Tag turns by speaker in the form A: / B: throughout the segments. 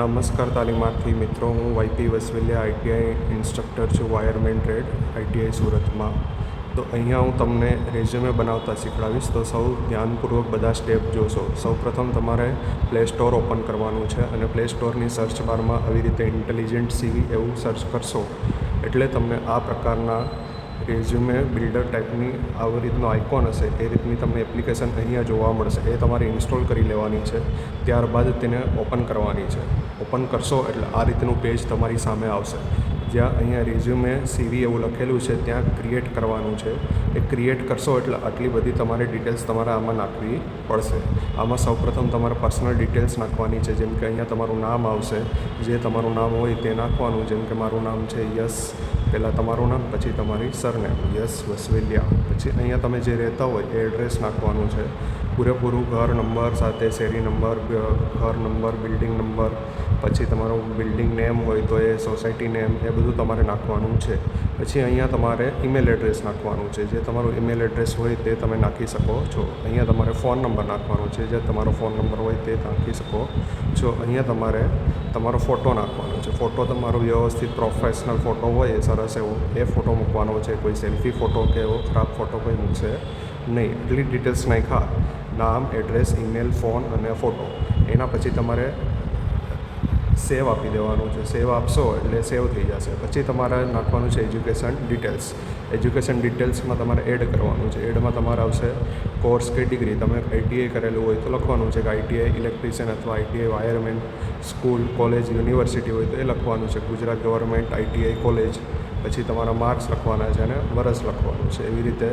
A: નમસ્કાર તાલીમાર્થી મિત્રો, હું વાયપી વસવેલિયા આઈટીઆઈ ઇન્સ્ટ્રક્ટર છું, વાયરમેન ટ્રેડ આઈટીઆઈ સુરતમાં. તો અહીંયા હું તમને રેઝ્યુમે બનાવતા શીખડાવીશ તો સૌ ધ્યાનપૂર્વક બધા સ્ટેપ જોશો. સૌ પ્રથમ તમારે પ્લે સ્ટોર ઓપન કરવાનું છે અને પ્લે સ્ટોરની સર્ચ બારમાં આવી રીતે ઇન્ટેલિજન્ટ સીવી એવું સર્ચ કરશો. એટલે તમને આ પ્રકારના રેઝ્યુમે બિલ્ડર ટાઈપની આવી રીતનો આઇકોન હશે. એ રીતની તમને એપ્લિકેશન અહીંયા જોવા મળશે. એ તમારે ઇન્સ્ટોલ કરી લેવાની છે. ત્યારબાદ તેને ઓપન કરવાની છે. ઓપન કરશો એટલે આ રીતનું પેજ તમારી સામે આવશે. જ્યાં અહીંયા રિઝ્યુમે સીવી એવું લખેલું છે, ત્યાં ક્રિએટ કરવાનું છે. એ ક્રિએટ કરશો એટલે આટલી બધી તમારે ડિટેલ્સ તમારે આમાં નાખવી પડશે. આમાં સૌપ્રથમ તમારે પર્સનલ ડિટેલ્સ નાખવાની છે, જેમ કે અહીંયા તમારું નામ આવશે. જે તમારું નામ હોય તે નાખવાનું, જેમ કે મારું નામ છે યસ, પહેલાં તમારું નામ, પછી તમારી સરનેમ, યસ વસવેલિયા. પછી અહીંયા તમે જે રહેતા હોય એ એડ્રેસ નાખવાનું છે. પૂરેપૂરું ઘર, નંબર, સાથે શેરી નંબર ઘર નંબર બિલ્ડિંગ નંબર પછી તમારું બિલ્ડિંગ નેમ હોય તો એ સોસાયટી નેમ એ બધું તમારે નાખવાનું છે. પછી અહીંયા તમારે ઈમેલ એડ્રેસ નાખવાનું છે. જે તમારું ઈમેલ એડ્રેસ હોય તે તમે નાખી શકો છો. અહીંયા તમારે ફોન નંબર નાખવાનો છે. જે તમારો ફોન નંબર હોય તે નાખી શકો છો. અહીંયા તમારે તમારો ફોટો નાખવાનો છે. ફોટો તમારો વ્યવસ્થિત પ્રોફેશનલ ફોટો હોય એ સરસ એવો. એ ફોટો મૂકવાનો છે. કોઈ સેલ્ફી ફોટો કે એવો ખરાબ ફોટો કોઈ મૂકશે નહીં. એટલી ડિટેલ્સ નાખ્યા. નામ એડ્રેસ ઈમેલ ફોન અને ફોટો એના પછી તમારે સેવ આપી દેવાનું છે. સેવ આપશો એટલે સેવ થઈ જશે. પછી તમારે નાખવાનું છે એજ્યુકેશન ડિટેલ્સ. એજ્યુકેશન ડિટેલ્સમાં તમારે એડ કરવાનું છે. એડમાં તમારે આવશે કોર્સ કે ડિગ્રી. તમે આઈટીઆઈ કરેલું હોય તો લખવાનું છે કે આઈટીઆઈ ઇલેક્ટ્રિશિયન અથવા ITI wireman school, college, university હોય તો એ લખવાનું છે. Gujarat government ITI college. પછી તમારા માર્ક્સ લખવાના છે અને વરસ લખવાનું છે. એવી રીતે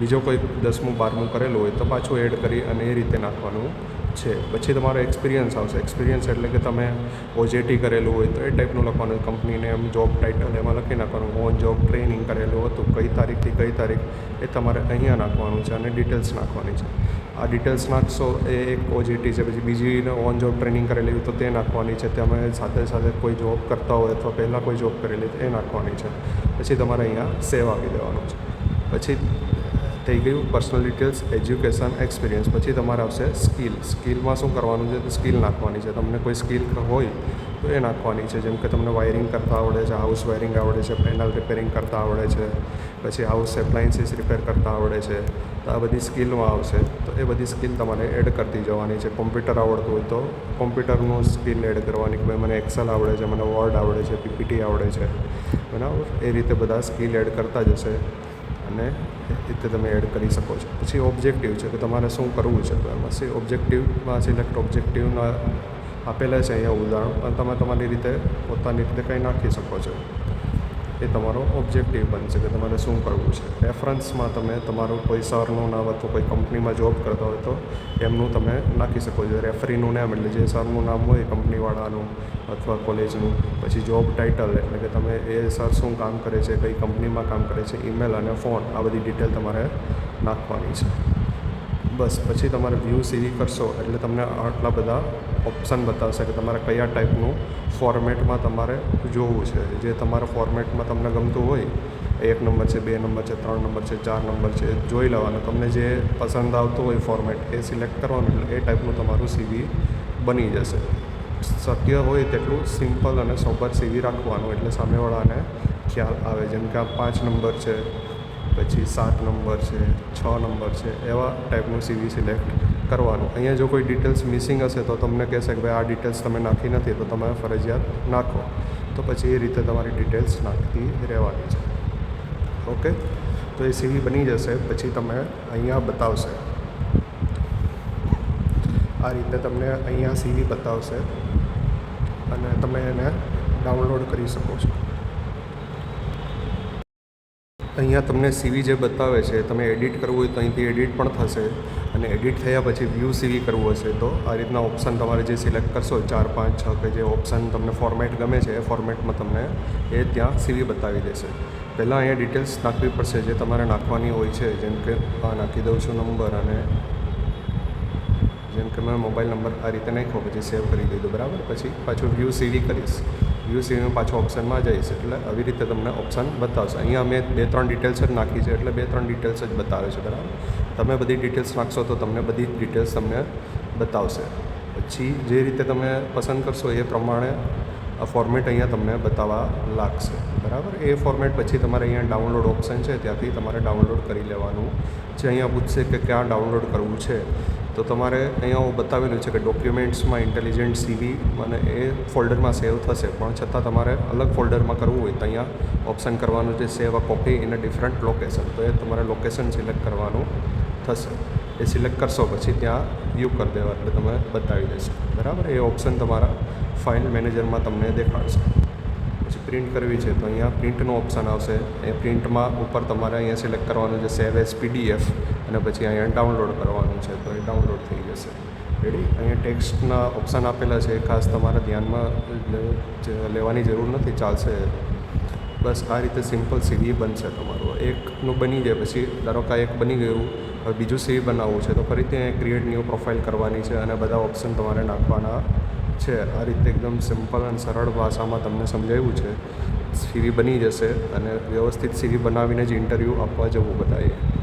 A: બીજો કોઈ દસમું, બારમું કરેલું હોય તો પાછું એડ કરી અને એ રીતે નાખવાનું છે. પછી તમારો એક્સપિરિયન્સ આવશે. એક્સપિરિયન્સ એટલે કે તમે ઓજેટી કરેલું હોય તો એ ટાઈપનું લખવાનું કંપનીને એમ જોબ ટાઇટલ એમાં લખી નાખવાનું. ઓન જોબ ટ્રેનિંગ કરેલું હતું, કઈ તારીખથી કઈ તારીખ, એ તમારે અહીંયા નાખવાનું છે અને ડિટેલ્સ નાખવાની છે. આ ડિટેલ્સ નાખશો એ એક ઓજેટી છે. પછી બીજી ઓન જોબ ટ્રેનિંગ કરેલી હોય તો તે નાખવાની છે. તમે સાથે સાથે કોઈ જોબ કરતા હોય અથવા પહેલાં કોઈ જોબ કરેલી એ નાખવાની છે. પછી તમારે અહીંયા સેવ આપી દેવાનું છે. પછી થઈ ગયું પર્સનલ ડિટેલ્સ એજ્યુકેશન એક્સપિરિયન્સ પછી તમારે આવશે સ્કિલ સ્કિલમાં શું કરવાનું છે? સ્કિલ નાખવાની છે. તમને કોઈ સ્કિલ હોય તો એ નાખવાની છે. જેમ કે તમને વાયરિંગ કરતા આવડે છે હાઉસ વાયરિંગ આવડે છે પેનલ રિપેરિંગ કરતા આવડે છે, પછી હાઉસ એપ્લાયન્સીસ રિપેર કરતા આવડે છે. તો આ બધી સ્કિલમાં આવશે. તો એ બધી સ્કિલ તમારે એડ કરતી જવાની છે. કોમ્પ્યુટર આવડતું હોય તો કોમ્પ્યુટરનું સ્કિલ એડ કરવાની કે ભાઈ મને એક્સેલ આવડે છે, મને વર્ડ આવડે છે પીપીટી આવડે છે. બરાબર? એ રીતે બધા સ્કિલ એડ કરતા જશે. અને રીતે તમે એડ કરી શકો છો. પછી ઓબ્જેક્ટિવ છે કે તમારે શું કરવું છે? તો એમાં સી ઓબ્જેક્ટિવમાં સિલેક્ટ ઓબ્જેક્ટિવના આપેલા છે અહીંયા ઉદાહરણ, પણ તમે તમારી રીતે પોતાની રીતે કંઈ નાખી શકો છો. એ તમારો ઓબ્જેક્ટિવ બનશે કે તમારે શું કરવું છે. રેફરન્સમાં તમે તમારું કોઈ સરનું નામ અથવા કોઈ કંપનીમાં જોબ કરતા હોય તો એમનું તમે નાખી શકો છો. રેફરીનું નામ એટલે જે સરનું નામ હોય કંપનીવાળાનું અથવા કોલેજનું પછી જોબ ટાઇટલ એટલે કે તમે એ સર શું કામ કરે છે, કઈ કંપનીમાં કામ કરે છે ઈમેલ અને ફોન આ બધી ડિટેલ તમારે નાખવાની છે. બસ, પછી તમારે વ્યૂ સીવી કરશો એટલે તમને આટલા બધા ઓપ્શન બતાવશે કે તમારે કયા ટાઈપનું ફોર્મેટમાં તમારે જોવું છે. જે તમારા ફોર્મેટમાં તમને ગમતું હોય, એક નંબર છે, બે નંબર છે, ત્રણ નંબર છે, ચાર નંબર છે, જોઈ લેવાનું. તમને જે પસંદ આવતું હોય ફોર્મેટ એ સિલેક્ટ કરવાનું એટલે એ ટાઈપનું તમારું સીવી બની જશે. શક્ય હોય તેટલું સિમ્પલ અને સોબર સીવી રાખવાનું એટલે સામેવાળાને ખ્યાલ આવે. જેમ કે આ પાંચ નંબર છે પછી સાત નંબર છે, છ નંબર છે, એવા ટાઈપનું સીવી સિલેક્ટ કરવાનું. અહીંયા જો કોઈ ડિટેલ્સ મિસિંગ હશે તો તમને કહેશે કે ભાઈ આ ડિટેલ્સ તમે નાખી નથી, તો તમે ફરજિયાત નાખો. તો પછી એ રીતે તમારી ડિટેલ્સ નાખતી રહેવાની છે. ઓકે તો એ સીવી બની જશે, પછી તમે અહીંયા બતાવશે. આ રીતે તમને અહીંયા સીવી બતાવશે અને તમે એને ડાઉનલોડ કરી શકો છો. અહીંયા તમને સીવી જે બતાવે છે, તમે એડિટ કરવું હોય તો અહીંથી એડિટ પણ થશે અને એડિટ થયા પછી વ્યૂ સીવી કરવું હશે. તો આ રીતના ઓપ્શન તમારે જે સિલેક્ટ કરશો, ચાર, પાંચ, છ કે જે ઓપ્શન તમને ફોર્મેટ ગમે છે, એ ફોર્મેટમાં તમને એ ત્યાં સીવી બતાવી દેશે. પહેલાં અહીંયા ડિટેલ્સ નાખવી પડશે જે તમારે નાખવાની હોય છે. જેમ કે આ નાખી દઉં છું નંબર અને જેમ કે મેં મોબાઈલ નંબર આ રીતે નાખ્યો, પછી સેવ કરી દીધો, બરાબર? પછી પાછું વ્યૂ સીવી કરીશ. વ્યૂ સીવીમાં પાછો ઓપ્શનમાં જઈશ એટલે આવી રીતે તમને ઓપ્શન બતાવશે. અહીંયા મેં બે, ત્રણ ડિટેલ્સ જ નાખી છે. એટલે બે, ત્રણ ડિટેલ્સ જ બતાવે છે, બરાબર? તમે બધી ડિટેલ્સ નાખશો તો તમને બધી ડિટેલ્સ તમને બતાવશે. પછી જે રીતે તમે પસંદ કરશો એ પ્રમાણે આ ફોર્મેટ અહીંયા તમને બતાવવા લાગશે. બરાબર? એ ફોર્મેટ પછી તમારે અહીંયા ડાઉનલોડ ઓપ્શન છે, ત્યાંથી તમારે ડાઉનલોડ કરી લેવાનું. જે અહીંયા પૂછશે કે ક્યાં ડાઉનલોડ કરવું છે, તો તમારે અહીંયા હું બતાવેલું છે કે ડોક્યુમેન્ટ્સમાં ઇન્ટેલિજન્ટ સીવી અને એ ફોલ્ડરમાં સેવ થશે. પણ છતાં તમારે અલગ ફોલ્ડરમાં કરવું હોય તો અહીંયા ઓપ્શન કરવાનું છે save a copy in a different location તો એ તમારે લોકેશન સિલેક્ટ કરવાનું થશે. એ સિલેક્ટ કરશો પછી ત્યાં યુ કરી દેવા, એટલે તમે બતાવી દેશે. બરાબર? એ ઓપ્શન તમારા ફાઇલ મેનેજરમાં તમને દેખાડશે. પછી પ્રિન્ટ કરવી છે, તો અહીંયા પ્રિન્ટનો ઓપ્શન આવશે. એ પ્રિન્ટમાં ઉપર તમારે અહીંયા સિલેક્ટ કરવાનું છે સેવ એસ પીડીએફ અને પછી અહીંયા ડાઉનલોડ કરવાનું છે, તો એ ડાઉનલોડ થઈ જશે. રેડી અહીંયા ટેક્સ્ટના ઓપ્શન આપેલા છે, એ ખાસ તમારે ધ્યાનમાં લેવાની જરૂર નથી, ચાલશે. બસ આ રીતે સિમ્પલ સીવી બનશે તમારું. એકનું બની જાય, પછી ધારો કે એક બની ગયું, હવે બીજું સીવી બનાવવું છે, તો ફરી ત્યાં ક્રિએટ ન્યૂ પ્રોફાઇલ કરવાની છે અને બધા ઓપ્શન તમારે નાખવાના છે. આ રીતે એકદમ સિમ્પલ અને સરળ ભાષામાં તમને સમજાવ્યું છે. સીવી બની જશે અને વ્યવસ્થિત સીવી બનાવીને જ ઇન્ટરવ્યૂ આપવા જવું બધાએ.